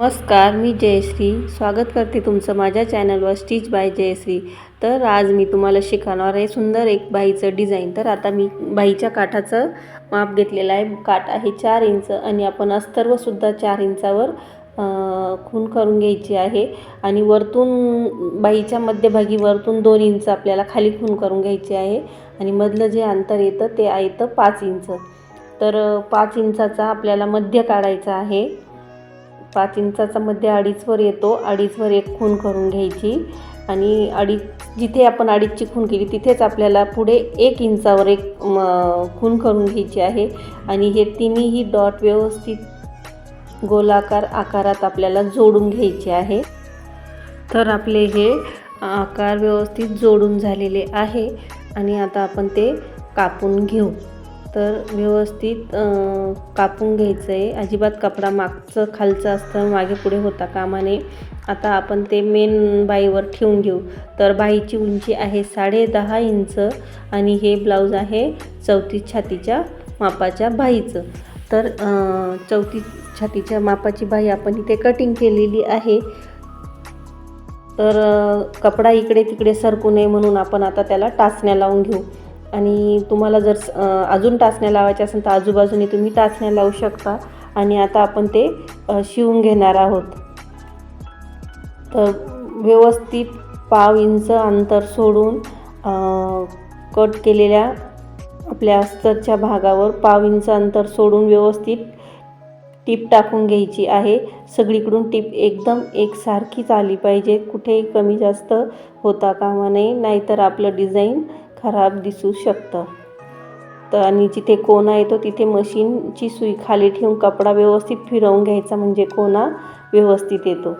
नमस्कार मी जयश्री. स्वागत करते तुमचं माझ्या चॅनलवर स्टिच बाय जयश्री. तर आज मी तुम्हाला शिकवणार आहे सुंदर एक बाईचं डिझाईन. तर आता मी बाईच्या काठाचं माप घेतलेलं आहे. काठ आहे चार इंच आणि आपण अस्तर्वसुद्धा चार इंचावर खून करून घ्यायची आहे. आणि वरतून बाईच्या मध्यभागी वरतून दोन इंच आपल्याला खाली खून करून घ्यायची आहे. आणि मधलं जे अंतर येतं ते येतं पाच इंच. तर पाच इंचाचा आपल्याला मध्य काढायचा आहे. पाच इंचाचा मध्ये अडीचवर येतो. अडीचवर एक खून करून घ्यायची. आणि अडीच जिथे आपण अडीचची खून केली तिथेच आपल्याला पुढे एक इंचावर एक म, खून करून घ्यायची आहे. आणि हे तिन्हीही डॉट व्यवस्थित गोलाकार आकारात आपल्याला जोडून घ्यायचे आहे. तर आपले हे आकार व्यवस्थित जोडून झालेले आहे. आणि आता आपण ते कापून घेऊ. तर व्यवस्थित कापून घ्यायचं आहे अजिबात कपडा मागचं खालचं असतं मागे पुढे होता कामा नये. आता आपण ते मेन बाईवर ठेवून घेऊ. तर बाईची उंची आहे साडे दहा इंच आणि हे ब्लाऊज आहे चौतीस छातीच्या मापाच्या बाईचं. तर चौतीस छातीच्या मापाची बाई आपण इथे कटिंग केलेली आहे. तर कपडा इकडे तिकडे सरकू नये म्हणून आपण आता त्याला टाचण्या लावून घेऊ. आणि तुम्हाला जर अजून टाचण्या लावायच्या असेल तर आजूबाजूने तुम्ही टाचण्या लावू शकता. आणि आता आपण ते शिवून घेणार आहोत. तर व्यवस्थित पाव इंच अंतर सोडून कट केलेल्या आपल्या अस्तरच्या भागावर पाव इंच अंतर सोडून व्यवस्थित टीप टाकून घ्यायची आहे. सगळीकडून टीप एकदम एकसारखीच आली पाहिजे. कुठेही कमी जास्त होता कामा नये नाहीतर आपलं डिझाईन खराब दिसू शकतं. तर आणि जिथे कोणा येतो तिथे मशीनची सुई खाली ठेवून कपडा व्यवस्थित फिरवून घ्यायचा म्हणजे कोना व्यवस्थित येतो.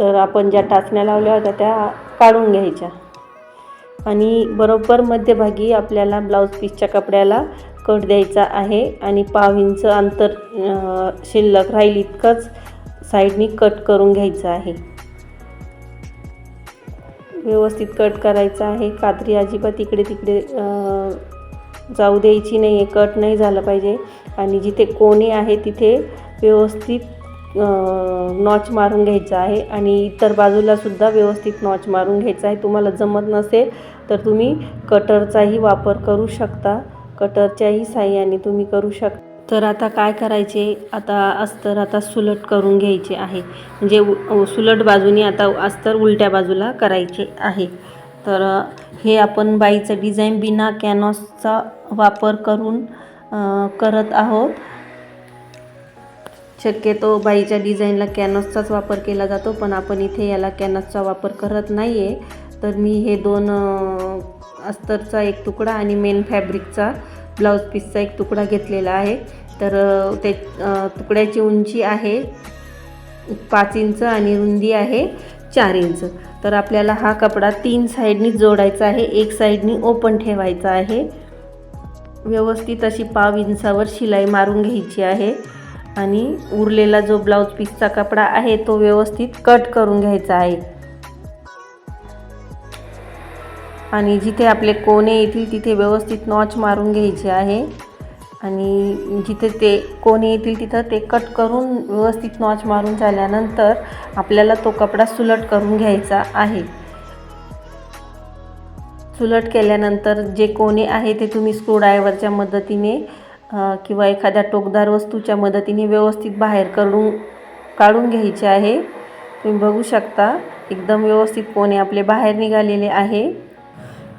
तर आपण ज्या टाचण्या लावल्या होत्या त्या काढून घ्यायच्या. आणि बरोबर मध्यभागी आपल्याला ब्लाऊज पीसच्या कपड्याला कट द्यायचा आहे आणि पाव इंच अंतर शिल्लक राहील इतकंच साईडनी कट करून घ्यायचं आहे. व्यवस्थित कट करायचं आहे. कात्री अजिबात इकडे तिकडे जाऊ द्यायची नाही आहे कट नाही झालं पाहिजे. आणि जिथे कोणी आहे तिथे व्यवस्थित नॉच मारून घ्यायचं आहे. आणि इतर बाजूलासुद्धा व्यवस्थित नॉच मारून घ्यायचा आहे. तुम्हाला जमत नसेल तर तुम्ही कटरचाही वापर करू शकता. कटरच्याही साह्याने तुम्ही करू शकता. तर आता काय करायचे? आता अस्तर आता सुलट करून घ्यायचे आहे. म्हणजे उ- सुलट बाजूने आता अस्तर उलट्या बाजूला करायचे आहे. तर हे आपण बाईचं डिझाईन बिना कॅनॉसचा वापर करून करत आहोत. शक्यतो बाईच्या डिझाईनला कॅनॉसचाच वापर केला जातो पण आपण इथे याला कॅनॉसचा वापर करत नाही आहे तर मी हे दोन अस्तरचा एक तुकडा आणि मेन फॅब्रिकचा ब्लाऊज पीसचा एक तुकडा घेतलेला आहे. तर ते तुकड्याची उंची आहे. पाच इंच आणि रुंदी आहे चार इंच. तर आपल्याला हा कपडा तीन साईडनी जोडायचा आहे. एक साईडनी ओपन ठेवायचा आहे. व्यवस्थित अशी पाव इंचावर शिलाई मारून घ्यायची आहे. आणि उरलेला जो ब्लाऊज पीसचा कपडा आहे तो व्यवस्थित कट करून घ्यायचा आहे. आणि जिथे आपले कोणे येतील तिथे व्यवस्थित नॉच मारून घ्यायचे आहे. आणि जिथे ते कोणे येतील तिथं ते कट करून व्यवस्थित नॉच मारून झाल्यानंतर आपल्याला तो कपडा सुलट करून घ्यायचा आहे. सुलट केल्यानंतर जे कोणे आहे ते तुम्ही स्क्रूड्रायव्हरच्या मदतीने किंवा एखाद्या टोकदार वस्तूच्या मदतीने व्यवस्थित बाहेर काढून काढून घ्यायचे आहे. तुम्ही बघू शकता एकदम व्यवस्थित कोणे आपले बाहेर निघालेले आहे.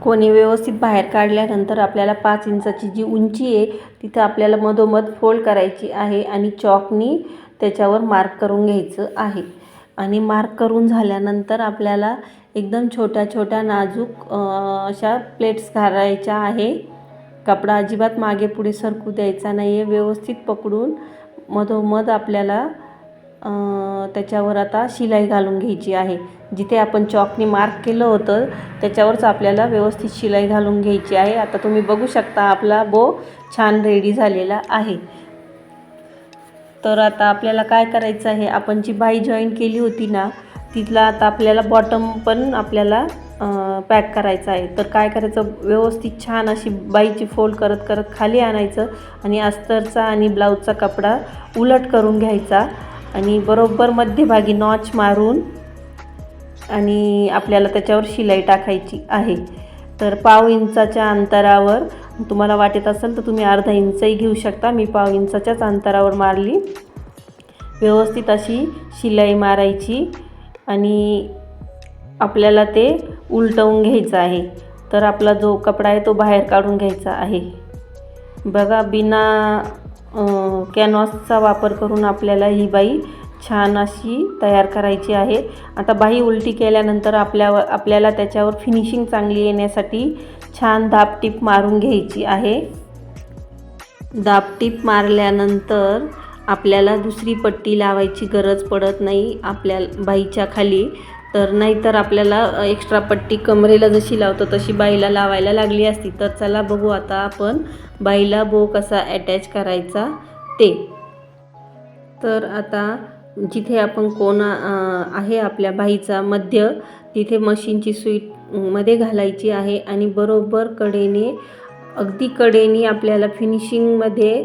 कोणी व्यवस्थित बाहेर काढल्यानंतर आपल्याला पाच इंचाची जी उंची आहे तिथं आपल्याला मधोमध फोल्ड करायची आहे आणि चॉकनी त्याच्यावर मार्क करून घ्यायचं आहे. आणि मार्क करून झाल्यानंतर आपल्याला एकदम छोट्या छोट्या नाजूक अशा प्लेट्स घालायच्या आहे. कपडा अजिबात मागे पुढे सरकू द्यायचा नाही आहे व्यवस्थित पकडून मधोमध आपल्याला त्याच्यावर आता शिलाई घालून घ्यायची आहे. जिथे आपण चॉकने मार्क केलं होतं त्याच्यावरच आपल्याला व्यवस्थित शिलाई घालून घ्यायची आहे. आता तुम्ही बघू शकता आपला बो छान रेडी झालेला आहे. तर आता आपल्याला काय करायचं आहे? आपण जी बाई जॉईन केली होती ना तिथला आता आपल्याला बॉटम पण आपल्याला पॅक करायचं आहे. तर काय करायचं? व्यवस्थित छान अशी बाईची फोल्ड करत करत खाली आणायचं आणि अस्तरचा आणि ब्लाऊजचा कपडा उलट करून घ्यायचा. आणि बरोबर मध्यभागी नॉच मारून आणि आपल्याला त्याच्यावर शिलाई टाकायची आहे. तर पाव इंचाच्या अंतरावर तुम्हाला वाटत असेल तर तुम्ही अर्धा इंचही घेऊ शकता. मी पाव इंचाच्याच अंतरावर मारली. व्यवस्थित अशी शिलाई मारायची आणि आपल्याला ते उलटवून घ्यायचं आहे. तर आपला जो कपडा आहे तो बाहेर काढून घ्यायचा आहे. बघा बिना कॅनॉसचा वापर करून आपल्याला ही बाई छान अशी तयार करायची आहे. आता बाई उलटी केल्यानंतर आपल्यावर आपल्याला त्याच्यावर फिनिशिंग चांगली येण्यासाठी छान दाबटीप मारून घ्यायची आहे. दाबटीप मारल्यानंतर आपल्याला दुसरी पट्टी लावायची गरज पडत नाही. आपल्या बाईच्या खाली तर नाहीतर आपल्याला एक्स्ट्रा पट्टी कमरेला जशी लावतो तशी बाईला लावायला लागली असती. तर चला बघू आता आपण बाईला बो कसा अटॅच करायचा ते. तर आता जिथे आपण कोणा आहे आपल्या बाईचा मध्य तिथे मशीनची सुई मध्ये घालायची आहे आणि बरोबर कडेने अगदी कडेने आपल्याला फिनिशिंगमध्ये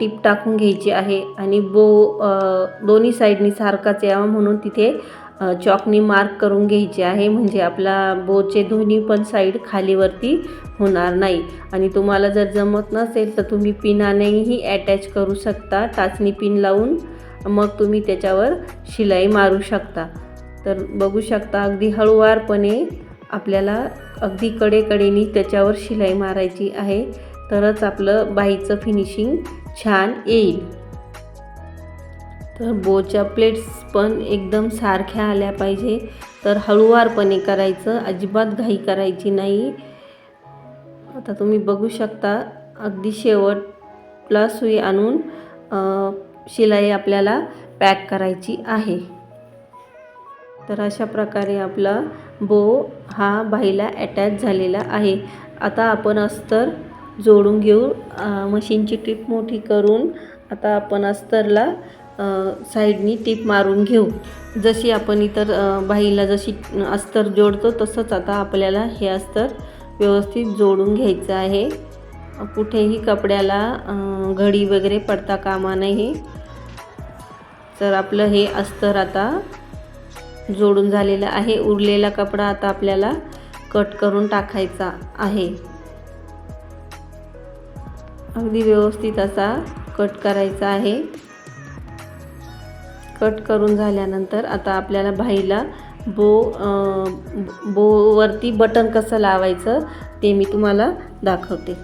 टीप टाकून घ्यायची आहे. आणि बो दोन्ही साईडनी सारखाच यावा म्हणून तिथे चॉकनी मार्क करून घ्यायचे आहे. म्हणजे आपला बोचे दोन्ही पण साईड खालीवरती होणार नाही. आणि तुम्हाला जर जमत नसेल तर तुम्ही पिनानेही अटॅच करू शकता. टाचणी पिन लावून मग तुम्ही त्याच्यावर शिलाई मारू शकता. तर बघू शकता अगदी हळूवारपणे आपल्याला अगदी कडेकडेनी त्याच्यावर शिलाई मारायची आहे. तरच आपलं बाईचं फिनिशिंग छान येईल. तर बोच्या प्लेट्स पण एकदम सारख्या आल्या पाहिजे. तर हळूवारपणे करायचं. अजिबात घाई करायची नाही. आता तुम्ही बघू शकता अगदी शेवटला सुई आणून शिलाई आपल्याला पॅक करायची आहे. तर अशा प्रकारे आपला बो हा बाईला अटॅच झालेला आहे. आता आपण अस्तर जोडून घेऊ. मशीनची टिप मोठी करून आता आपण अस्तरला साईडनी टीप मारून घेऊ. जशी आपण इतर बाईला जशी अस्तर जोडतो तसंच आता आपल्याला हे अस्तर व्यवस्थित जोडून घ्यायचं आहे. कुठेही कपड्याला घडी वगैरे पडता कामा नये. तर आपलं हे अस्तर आता जोडून झालेलं आहे. उरलेला कपडा आता आपल्याला कट करून टाकायचा आहे. अगदी व्यवस्थित असा कट करायचा आहे. कट करून झाल्यानंतर आता आपल्याला भाईला बो बोवरती बटन कसं लावायचं ते मी तुम्हाला दाखवते.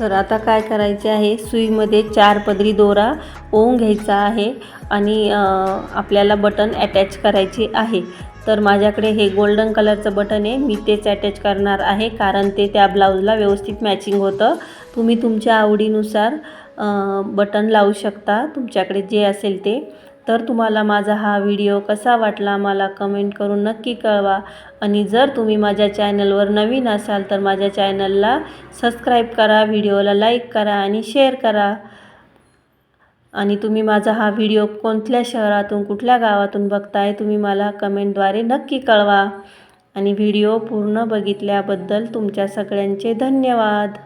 तर आता काय करायचे आहे सुईमध्ये चार पदरी दोरा ओवून घ्यायचा आहे आणि आपल्याला बटन अटॅच करायचे आहे. तर माझ्याकडे हे गोल्डन कलरचं बटन आहे मी तेच अटॅच करणार आहे कारण ते त्या ब्लाऊजला व्यवस्थित मॅचिंग होतं. तुम्ही तुमच्या आवडीनुसार बटन लावू शकता. तुमच्याकडे जे असेल ते. तर तुम्हाला माझा हा व्हिडिओ कसा वाटला मला कमेंट करून नक्की कळवा. आणि जर तुम्ही माझ्या चॅनलवर नवीन असाल तर माझ्या चॅनलला सबस्क्राईब करा व्हिडिओला लाईक करा आणि शेअर करा. आणि तुम्ही माझा हा व्हिडिओ कोणत्या शहरातून कुठल्या गावातून बघताय तुम्ही मला कमेंटद्वारे नक्की कळवा. आणि व्हिडिओ पूर्ण बघितल्याबद्दल तुमच्या सगळ्यांचे धन्यवाद.